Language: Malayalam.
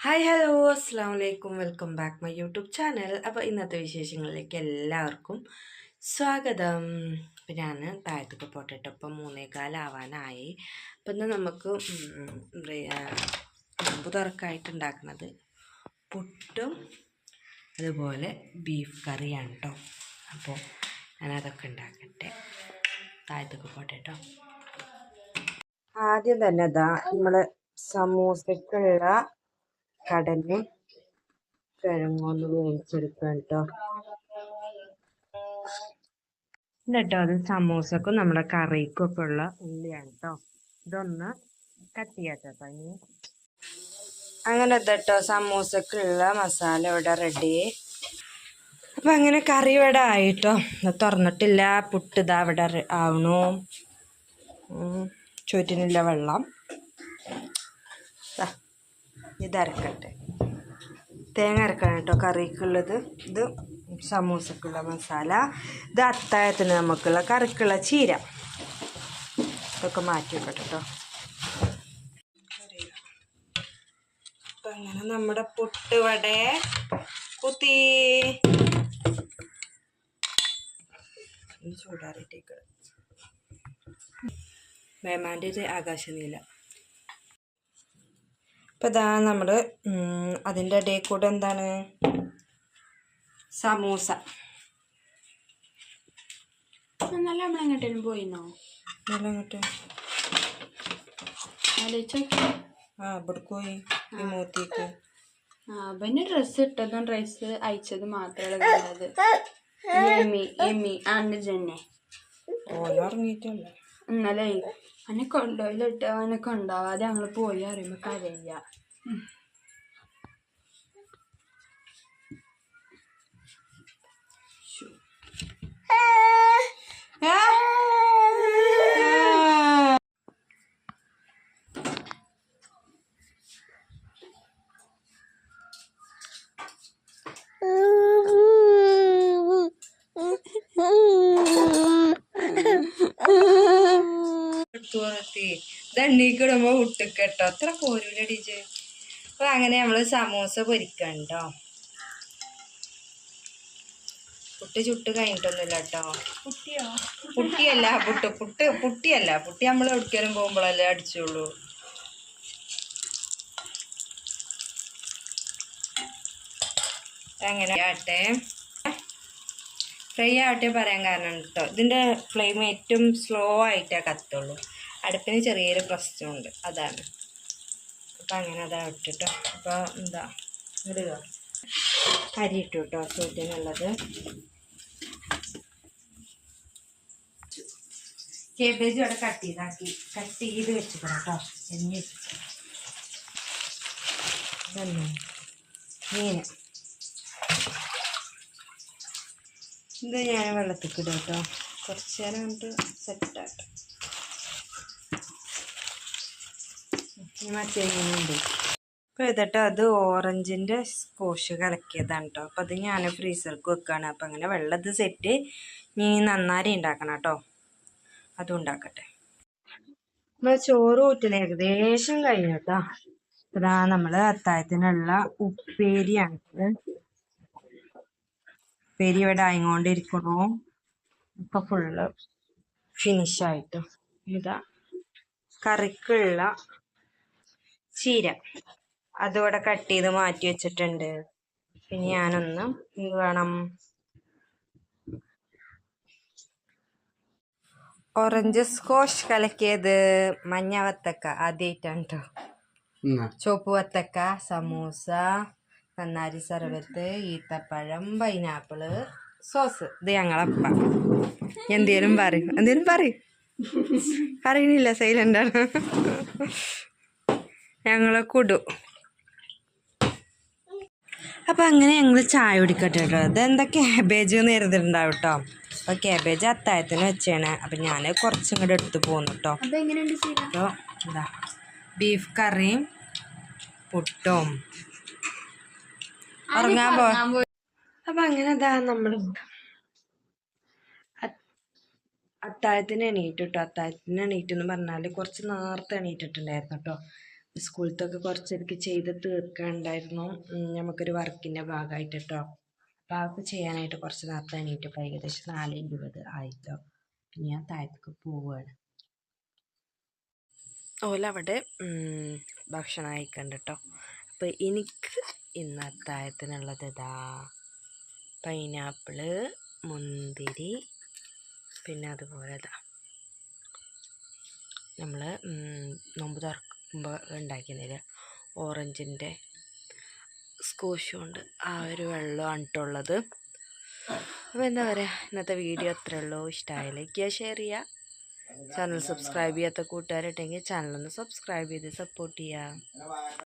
ഹായ് ഹലോ അസ്സാം വലൈക്കും welcome back my YouTube channel അപ്പോൾ ഇന്നത്തെ വിശേഷങ്ങളിലേക്ക് എല്ലാവർക്കും സ്വാഗതം. അപ്പം ഞാൻ താഴത്തൊക്കെ പോട്ടിട്ട് ഇപ്പം മൂന്നേകാലാവാനായി അപ്പം ഇന്ന് നമുക്ക് തുറക്കായിട്ടുണ്ടാക്കുന്നത് നോമ്പ് തുറക്കായിട്ട് ഉണ്ടാക്കുന്നത് പുട്ടും അതുപോലെ ബീഫ് കറിയാണ് കേട്ടോ അപ്പോൾ ഞാനതൊക്കെ ഉണ്ടാക്കട്ടെ താഴത്തൊക്കെ പോട്ടെട്ടോ. ആദ്യം തന്നെ ഇതാ നമ്മൾ സമൂസക്കുള്ള കടലും കിഴങ്ങൊന്ന് വേവിച്ചെടുക്കാം കേട്ടോ എന്നിട്ടോ അത് സമൂസക്കും നമ്മുടെ കറിക്കും ഒക്കെ ഉള്ള ഉള്ളിയാണ് കേട്ടോ ഇതൊന്ന് കട്ട് ചെയ്യാട്ടോ ഇനി. അങ്ങനെ ഇതട്ടോ സമൂസക്കുള്ള മസാല ഇവിടെ റെഡി അപ്പം അങ്ങനെ കറി ഇവിടെ ആയിട്ടോ. തുറന്നിട്ടില്ല പുട്ട് ഇതാ ഇവിടെ ആവണു. ചുറ്റിനില്ല വെള്ളം. ഇത് അരക്കട്ടെ. തേങ്ങ അരക്കണം കേട്ടോ കറിക്കുള്ളത്. ഇത് സമൂസക്കുള്ള മസാല ഇത് അത്തായത്തിന് നമുക്കുള്ള കറിക്കുള്ള ചീര. ഇതൊക്കെ മാറ്റി വെക്കട്ടെ കേട്ടോ. അങ്ങനെ നമ്മുടെ പുട്ടുവടെ കുത്തി. ചൂടാറിയിട്ടേക്ക്. വേമാന്റെ ഒരു ആകാശനീല. ഇപ്പം ഇതാ നമ്മൾ അതിന്റെ ഇടയിൽ കൂടെ എന്താണ്? സമൂസ. നല്ല നമ്മളെങ്ങോട്ടേലും പോയിന്നോ? നല്ല അങ്ങോട്ട് ആ ഇവിടെ പോയി വിമൂത്തിക്ക് ആ പിന്നെ ഡ്രസ്സ് ഇട്ടതും ഡ്രസ്സ് അയച്ചത് മാത്രമല്ല കണ്ടത് എമ്മി എമ്മി ആണ്ട് ജന്നെ ഓല ഇറങ്ങിയിട്ടല്ല ഇന്നലെ അന്നെ കൊണ്ടോയിലിട്ട് അവനെ ഉണ്ടാവാതെ ഞങ്ങൾ പോയി അറിയുമ്പോ കരയ്യ തുറത്തി ദണ്ണിക്കിടുമ്പോ വിട്ടിക്കട്ടോ അത്ര ഡിജെ. അപ്പൊ അങ്ങനെ നമ്മൾ സമൂസ പൊരിക്കണ്ടോ? പുട്ട് ചുട്ട് കഴിഞ്ഞിട്ടൊന്നുമില്ല കേട്ടോ കുട്ടിയോ പുട്ടിയല്ല പുട്ട് പുട്ട് പുട്ടിയല്ല. പുട്ടി നമ്മൾ എവിടേക്കാലും പോകുമ്പോഴല്ലേ അടിച്ചുള്ളൂ. അങ്ങനെ ആട്ടെ ഫ്രൈ ആവട്ടെ പറയാൻ കാരണം കേട്ടോ. ഇതിന്റെ ഫ്ലെയിം ഏറ്റവും സ്ലോ ആയിട്ടേ കത്തുള്ളൂ. അടുപ്പിന് ചെറിയൊരു പ്രശ്നമുണ്ട്. അതാണ്. അപ്പം അങ്ങനെ അതാ ഇട്ടിട്ടോ. അപ്പോൾ എന്താ ഇടുക അരി ഇട്ടു കേട്ടോ സൂര്യനുള്ളത് കേബേജ് അവിടെ കട്ട് ചെയ്താക്കി. കട്ട് ചെയ്ത് വെച്ചിക്കണം കേട്ടോ എണ്ണി മീൻ. ഇത് ഞാൻ വെള്ളത്തിൽ ഇടും കേട്ടോ കുറച്ച് നേരം കണ്ടിട്ട് സെറ്റാട്ടെ മറ്റേ എങ്ങനെയുണ്ട് അപ്പോൾ ഇതിട്ട് അത് ഓറഞ്ചിന്റെ സ്കോഷ് കലക്കിയതാണ് കേട്ടോ അപ്പോൾ അത് ഞാൻ ഫ്രീസർക്ക് വെക്കുകയാണ് അപ്പോൾ അങ്ങനെ വെള്ളം സെറ്റ് നീ നന്നാരി ഉണ്ടാക്കണം കേട്ടോ അതും ഉണ്ടാക്കട്ടെ. നമ്മൾ ചോറ് ഊറ്റൽ ഏകദേശം കഴിഞ്ഞു കേട്ടോ ഇതാ നമ്മൾ അത്താഴത്തിനുള്ള ഉപ്പേരിയാണ്. ഉപ്പേരി ഇവിടെ ആയിക്കൊണ്ടിരിക്കണു ഇപ്പൊ ഫുള്ള് ഫിനിഷ് ആയിട്ട്. ഇതാ കറിക്കുള്ള ചീര. അതിവിടെ കട്ട് ചെയ്ത് മാറ്റി വെച്ചിട്ടുണ്ട്. പിന്നെ ഞാനൊന്ന് എന്ത് വേണം ഓറഞ്ച് സ്കോഷ് കലക്കിയത് മഞ്ഞ വത്തക്ക ആദ്യമായിട്ടാണ് കേട്ടോ ചുവപ്പ് വത്തക്ക സമൂസ നന്നാരി സർവത്ത് ഈത്തപ്പഴം പൈനാപ്പിൾ സോസ്. ഇത് ഞങ്ങളപ്പ എന്തേലും പറയും. എന്തേലും പറയും. അറിയണില്ല സൈലന്റാണ് ഞങ്ങളെ കുടു. അപ്പം അങ്ങനെ ഞങ്ങൾ ചായ കുടിക്കട്ടെ കേട്ടോ. ഇതെന്താ ക്യാബേജ് എന്ന് കരുതിട്ടുണ്ടാവും കേട്ടോ. അപ്പോൾ ക്യാബേജ് അത്താഴത്തിന് വെച്ചാണ് അപ്പം ഞാൻ കുറച്ചും കൂടെ എടുത്ത് പോന്നു കേട്ടോ. അപ്പോൾ എന്താ ബീഫ് കറിയും പുട്ടും. ഉറങ്ങാൻ പോ അപ്പം അങ്ങനെ ഇതാ നമ്മൾ അത്താഴത്തിന് എണീറ്റ് കേട്ടോ. അത്താഴത്തിന് എണീറ്റെന്ന് പറഞ്ഞാൽ കുറച്ച് നേരത്തെ എണീറ്റിട്ടുണ്ടായിരുന്നു കേട്ടോ. സ്കൂളത്തൊക്കെ കുറച്ചെനിക്ക് ചെയ്ത് തീർക്കാനുണ്ടായിരുന്നു നമുക്കൊരു വർക്കിന്റെ ഭാഗമായിട്ട് കേട്ടോ അപ്പോൾ അതൊക്കെ ചെയ്യാനായിട്ട് കുറച്ച് നേരത്തെ എണീറ്റപ്പോൾ ഏകദേശം നാല് ഇരുപത് ആയിട്ടോ. പിന്നെ ഞാൻ താഴത്തേക്ക് പോവുകയാണ് ഓലവിടെ ഭക്ഷണം അയക്കണ്ട കേട്ടോ അപ്പോൾ എനിക്ക് ഇന്ന് അത്താഴത്തിനുള്ളത് ഇതാ പൈനാപ്പിൾ മുന്തിരി പിന്നെ അതുപോലെ ഇതാ നമ്മൾ നോമ്പ് ഉണ്ടാക്കിയിരുന്നില്ല ഓറഞ്ചിന്റെ സ്കോഷ് ഉണ്ട് ആ ഒരു വെള്ളമാണ് കേട്ടുള്ളത് അപ്പോൾ എന്താ പറയുക ഇന്നത്തെ വീഡിയോ അത്രേ ഉള്ളൂ. ഇഷ്ടമായ ലൈക്ക് ചെയ്യുക ഷെയർ ചെയ്യുക. ചാനൽ സബ്സ്ക്രൈബ് ചെയ്യാത്ത കൂട്ടുകാരുണ്ടെങ്കിൽ ചാനലൊന്ന് സബ്സ്ക്രൈബ് ചെയ്ത് സപ്പോർട്ട് ചെയ്യുക.